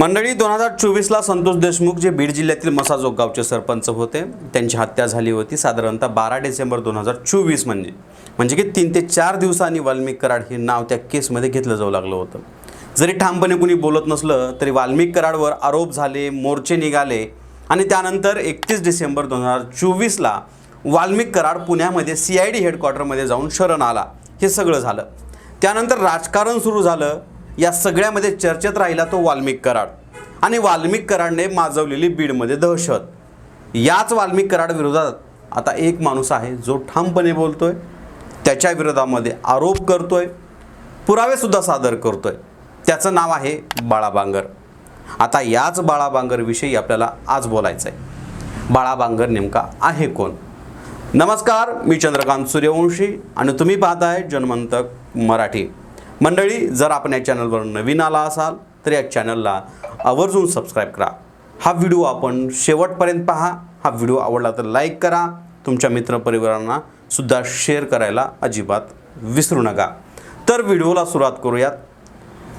मंडळी दोन हजार चोवीसला संतोष देशमुख जे बीड जिल्ह्यातील मसाजोग गावचे सरपंच होते त्यांची हत्या झाली होती. साधारणतः बारा डिसेंबर दोन हजार चोवीस म्हणजे. म्हणजे की तीन ते चार दिवसांनी वाल्मिक कराड हे नाव त्या केसमध्ये घेतलं जाऊ लागलं होतं. जरी ठामपणे कुणी बोलत नसलं तरी वाल्मिक कराडवर आरोप झाले मोर्चे निघाले आणि त्यानंतर एकतीस डिसेंबर दोन हजार चोवीसला वाल्मिक कराड पुण्यामध्ये सी आय डी हेडक्वार्टरमध्ये जाऊन शरण आला. हे सगळं झालं. त्यानंतर राजकारण सुरू झालं. या सगळ्यामध्ये चर्चेत राहिला तो वाल्मिक कराड. आणि वाल्मिक कराडने माजवलेली बीडमध्ये दहशत. याच वाल्मिक कराड विरोधात आता एक माणूस आहे जो ठामपणे बोलतोय. त्याच्या विरोधामध्ये आरोप करतोय. पुरावेसुद्धा सादर करतोय. त्याचं नाव आहे बाळाबांगर. आता याच बाळाबांगरविषयी आपल्याला आज बोलायचं आहे बाळाबांगर नेमका आहे कोण? नमस्कार मी चंद्रकांत सूर्यवंशी आणि तुम्ही पाहताय जनमंतक मराठी. मंडळी जर आपण या चॅनलवर नवीन आला असाल तर या चॅनलला आवर्जून सबस्क्राईब करा. हा व्हिडिओ आपण शेवटपर्यंत पहा. हा व्हिडिओ आवडला तर लाईक करा. तुमच्या मित्रपरिवारांना सुद्धा शेअर करायला अजिबात विसरू नका. तर व्हिडिओला सुरुवात करूयात.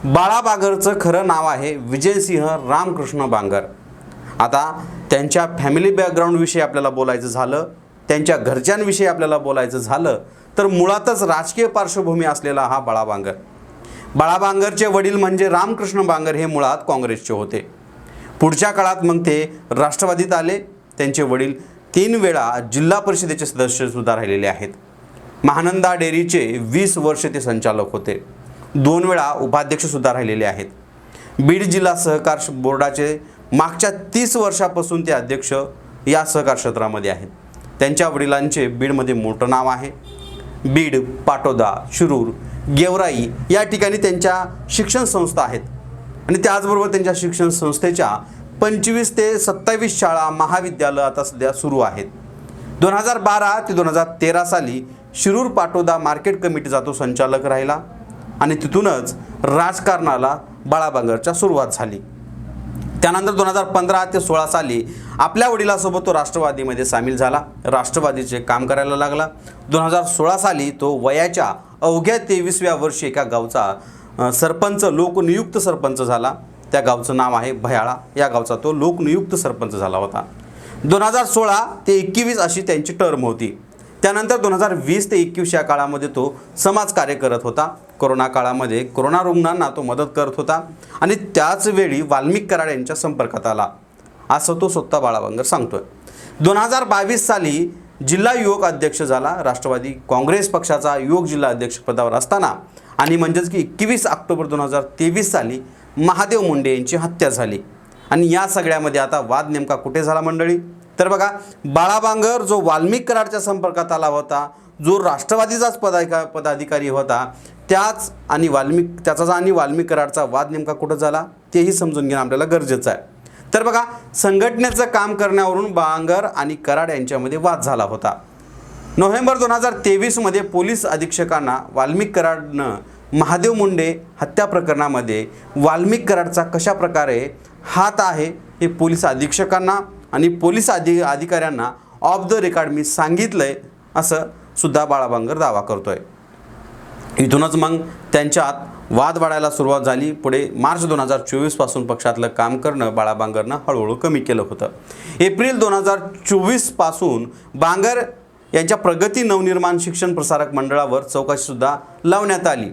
बाळा बागरचं खरं नाव आहे विजयसिंह रामकृष्ण बांगर. आता त्यांच्या फॅमिली बॅकग्राऊंडविषयी आपल्याला बोलायचं झालं त्यांच्या घरच्यांविषयी आपल्याला बोलायचं झालं तर मुळातच राजकीय पार्श्वभूमी असलेला हा बाळा बांगर. बाळा बांगरचे वडील म्हणजे रामकृष्ण बांगर हे मुळात काँग्रेसचे होते. पुढच्या काळात मग ते राष्ट्रवादीत आले. त्यांचे वडील तीन वेळा जिल्हा परिषदेचे सदस्यसुद्धा राहिलेले आहेत. महानंदा डेअरीचे वीस वर्ष ते संचालक होते. दोन वेळा उपाध्यक्षसुद्धा राहिलेले आहेत. बीड जिल्हा सहकार बोर्डाचे मागच्या तीस वर्षापासून ते अध्यक्ष या सहकार क्षेत्रामध्ये आहेत. त्यांच्या वडिलांचे बीडमध्ये मोठं नाव आहे. बीड पाटोदा शिरूर गेवराई या ठिकाणी त्यांच्या शिक्षण संस्था आहेत. आणि त्याचबरोबर त्यांच्या शिक्षण संस्थेच्या पंचवीस ते सत्तावीस शाळा महाविद्यालय आता सध्या सुरू आहेत. दोन हजार बारा ते दोन हजार तेरा साली शिरूर पाटोदा मार्केट कमिटीचा तो संचालक राहिला आणि तिथूनच राजकारणाला बाळाबांगरच्या सुरुवात झाली. त्यानंतर दोन हजार पंधरा ते सोळा साली आपल्या वडिलासोबत तो राष्ट्रवादीमध्ये सामील झाला. राष्ट्रवादीचे काम करायला लागला. दोन हजार सोळा साली तो वयाच्या अवघ्या तेवीसव्या वर्षी एका गावचा सरपंच लोकनियुक्त सरपंच झाला. त्या गावचं नाव आहे भयाळा. या गावचा तो लोकनियुक्त सरपंच झाला होता. दोन हजार सोळा ते एकवीस अशी त्यांची टर्म होती. त्यानंतर दोन हजार वीस ते एकवीस या काळामध्ये तो समाजकार्य करत होता. कोरोना काळामध्ये कोरोना रुग्णांना तो मदत करत होता. आणि त्याच वेळी वाल्मिक कराड यांच्या संपर्कात आला. असं तो स्वतः बाळाबांगर सांगतोय. दोन हजार बावीस साली जिल्हा युवक अध्यक्ष झाला राष्ट्रवादी काँग्रेस पक्षाचा युवक जिल्हा अध्यक्ष पदावर असताना. आणि म्हणजेच की एकवीस ऑक्टोबर दोन हजार तेवीस साली महादेव मुंडे यांची हत्या झाली. आणि या सगळ्यामध्ये आता वाद नेमका कुठे झाला मंडळी? तर बघा बाळाबांगर जो वाल्मिक कराडच्या संपर्कात आला होता जो राष्ट्रवादीचाच पदाधिका पदाधिकारी होता त्याच आणि वाल्मिक त्याचा आणि वाल्मिक कराडचा वाद नेमका कुठं झाला? तेही समजून घेणं आपल्याला गरजेचं आहे. तर बघा संघटनेचं काम करण्यावरून बांगर आणि कराड यांच्यामध्ये वाद झाला होता. नोव्हेंबर दोन हजार तेवीसमध्ये पोलीस अधीक्षकांना वाल्मिक कराडनं महादेव मुंडे हत्या प्रकरणामध्ये वाल्मिक कराडचा कशा प्रकारे हात आहे हे पोलीस अधीक्षकांना आणि पोलीस अधि अधिकाऱ्यांना ऑफ द रेकॉर्ड मी सांगितलं आहे असं सुद्धा बाळाबांगर दावा करतोय. इथूनच मग त्यांच्यात वाद वाढायला सुरुवात झाली. पुढे मार्च दोन हजार चोवीसपासून पक्षातलं काम करणं बाळा बांगरनं हळूहळू कमी केलं होतं. एप्रिल दोन हजार चोवीसपासून बांगर यांच्या प्रगती नवनिर्माण शिक्षण प्रसारक मंडळावर चौकशीसुद्धा लावण्यात आली.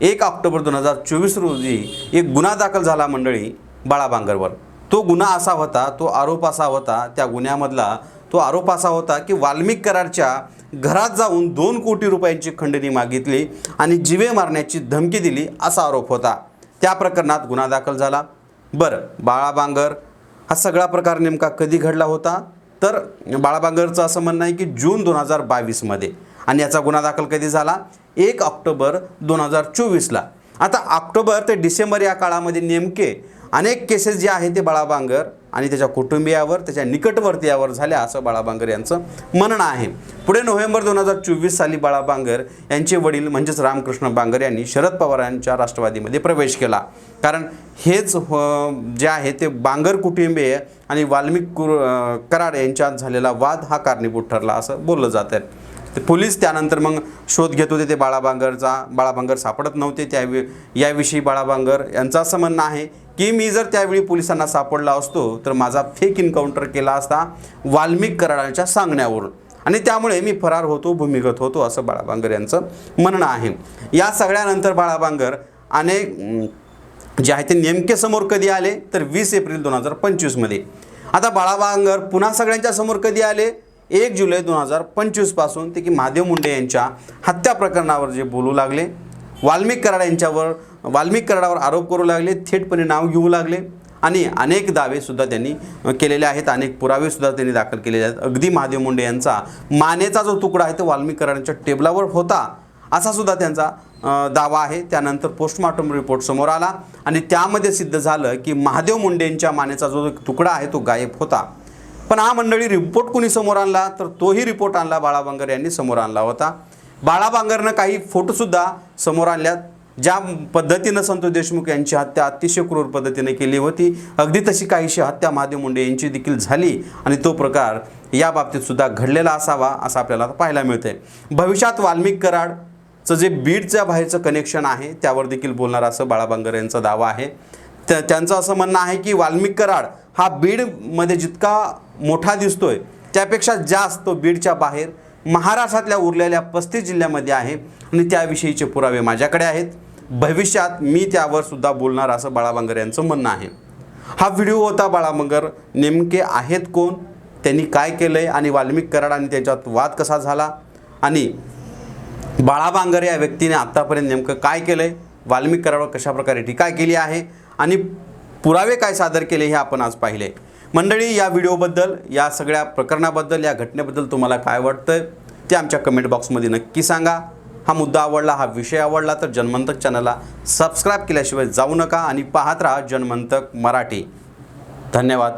एक ऑक्टोबर दोन हजार चोवीस रोजी एक गुन्हा दाखल झाला मंडळी बाळा बांगरवर तो गुन्हा असा होता तो आरोप असा होता त्या गुन्ह्यामधला तो आरोप असा होता की वाल्मिक कराडच्या घरात जाऊन दोन कोटी रुपयांची खंडणी मागितली आणि जिवे मारण्याची धमकी दिली असा आरोप होता. त्या प्रकरणात गुन्हा दाखल झाला. बरं बाळाबांगर हा सगळा प्रकार नेमका कधी घडला होता? तर बाळाबांगरचं असं म्हणणं आहे की जून दोन हजार बावीसमध्ये. आणि याचा गुन्हा दाखल कधी झाला? एक ऑक्टोबर दोन हजार चोवीसला. आता ऑक्टोबर ते डिसेंबर या काळामध्ये नेमके अनेक केसेस जे आहे ते बाळाबांगर आणि त्याच्या कुटुंबियावर त्याच्या निकटवर्तीयावर झाल्या असं बाळाबांगर यांचं म्हणणं आहे. पुढे नोव्हेंबर दोन हजार चोवीस साली बाळाबांगर यांचे वडील म्हणजेच रामकृष्ण बांगर यांनी शरद पवार यांच्या राष्ट्रवादीमध्ये प्रवेश केला. कारण हेच जे आहे ते बांगर कुटुंबीय आणि वाल्मिक कुर कराड यांच्यात झालेला वाद हा कारणीभूत ठरला असं बोललं जात आहे ते पोलीस त्यानंतर मग शोध घेत होते ते बाळाबांगरचा बाळाबांगर सापडत नव्हते त्या याविषयी बाळाबांगर यांचं असं म्हणणं आहे की मी जर त्यावेळी पोलिसांना सापडला असतो तर माझा फेक इन्काउंटर केला असता वाल्मिक कराडांच्या सांगण्यावरून. आणि त्यामुळे मी फरार होतो भूमिगत होतो असं बाळाबांगर यांचं म्हणणं आहे. या सगळ्यानंतर बाळाबांगर अनेक जे आहे ते नेमके समोर कधी आले? तर वीस एप्रिल दोन हजार पंचवीसमध्ये आता बाळाबांगर पुन्हा सगळ्यांच्या समोर कधी आले? एक जुलै दोन हजार पंचवीसपासून ते की महादेव मुंडे यांच्या हत्या प्रकरणावर जे बोलू लागले. वाल्मिक कराड यांच्यावर वाल्मिक कराडावर आरोप करू लागले थेटपणे नाव घेऊ लागले आणि अनेक दावेसुद्धा त्यांनी केलेले आहेत. अनेक पुरावेसुद्धा त्यांनी दाखल केलेले आहेत. अगदी महादेव मुंडे यांचा मानेचा जो तुकडा आहे तो वाल्मिक कराडांच्या टेबलावर होता असा सुद्धा त्यांचा दावा आहे. त्यानंतर पोस्टमॉर्टम रिपोर्ट समोर आला आणि त्यामध्ये सिद्ध झालं की महादेव मुंडेंच्या मानेचा जो तुकडा आहे तो गायब होता. पण हा मंडळी रिपोर्ट कुणी समोर आणला? तर तोही रिपोर्ट आणला बाळा बांगर यांनी समोर आणला होता. बाळा बांगरनं काही फोटोसुद्धा समोर आणल्यात. ज्या पद्धतीनं संतोष देशमुख यांची हत्या अतिशय क्रूर पद्धतीने केली होती अगदी तशी काहीशी हत्या महादेव मुंडे यांची देखील झाली आणि तो प्रकार या बाबतीत सुद्धा घडलेला असावा असं आपल्याला पाहायला मिळतंय. भविष्यात वाल्मिक कराडचं जे बीडच्या बाहेरचं कनेक्शन आहे त्यावर देखील बोलणार असं बाळाबांगर यांचा दावा आहे. त्या त्यांचं असं म्हणणं आहे की वाल्मिक कराड हा बीडमध्ये जितका मोठा दिसतोय त्यापेक्षा जास्त तो बीडच्या बाहेर महाराष्ट्रातल्या उरलेल्या पस्तीस जिल्ह्यामध्ये आहे. आणि त्याविषयीचे पुरावे माझ्याकडे आहेत. भविष्यात मी त्यावर सुद्धा बोलणार असं बाळाबांगर यांचं म्हणणं आहे. हा व्हिडिओ होता बाळाबांगर. नेमके आहेत कोण? त्यांनी काय केलं आहे आणि वाल्मिक कराड आणि त्याच्यात वाद कसा झाला? आणि बाळाबांगर या व्यक्तीने आत्तापर्यंत नेमकं काय केलं आहे वाल्मिक कराडवर कशा प्रकारे टीका केली आहे? आणि पुरावे काय सादर केले हे आपण आज पाहिले. मंडळी या व्हिडिओबद्दल या सगळ्या प्रकरणाबद्दल या घटनेबद्दल तुम्हाला काय वाटतं ते आमच्या कमेंट बॉक्समध्ये नक्की सांगा. हा मुद्दा आवडला हा विषय आवडला तर जन्मंतक चॅनलला सबस्क्राईब केल्याशिवाय जाऊ नका आणि पाहत राहा जनमंतक मराठी. धन्यवाद.